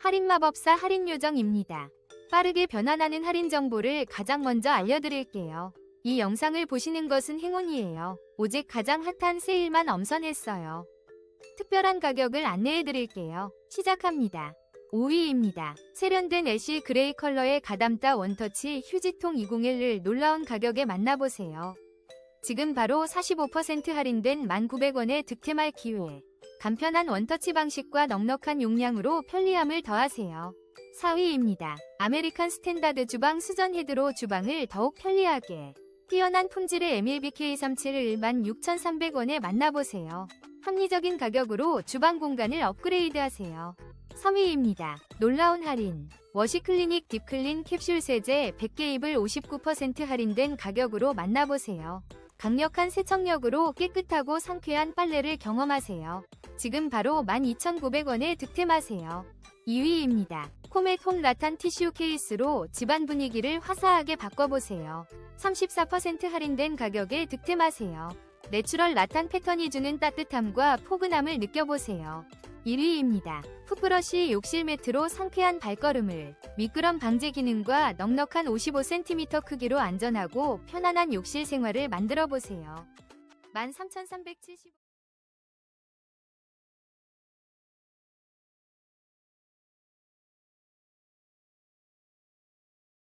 할인 마법사 할인 요정입니다. 빠르게 변환하는 할인 정보를 가장 먼저 알려드릴게요. 이 영상을 보시는 것은 행운이에요. 오직 가장 핫한 세일만 엄선했어요. 특별한 가격을 안내해드릴게요. 시작합니다. 5위입니다. 세련된 애쉬 그레이 컬러의 가담따 원터치 휴지통 201을 놀라운 가격에 만나보세요. 지금 바로 45% 할인된 1,900원의 득템할 기회. 간편한 원터치 방식과 넉넉한 용량으로 편리함을 더하세요. 4위입니다. 아메리칸 스탠다드 주방 수전 헤드로 주방을 더욱 편리하게. 뛰어난 품질의 MLBK37을 16,300원에 만나보세요. 합리적인 가격으로 주방 공간을 업그레이드하세요. 3위입니다. 놀라운 할인. 워시클리닉 딥클린 캡슐 세제 100개입을 59% 할인된 가격으로 만나보세요. 강력한 세척력으로 깨끗하고 상쾌한 빨래를 경험하세요. 지금 바로 12,900원에 득템하세요. 2위입니다. 코멧 홈 라탄 티슈 케이스로 집안 분위기를 화사하게 바꿔보세요. 34% 할인된 가격에 득템하세요. 내추럴 라탄 패턴이 주는 따뜻함과 포근함을 느껴보세요. 1위입니다. 풋브러쉬 욕실 매트로 상쾌한 발걸음을 미끄럼 방지 기능과 넉넉한 55cm 크기로 안전하고 편안한 욕실 생활을 만들어 보세요. 13,370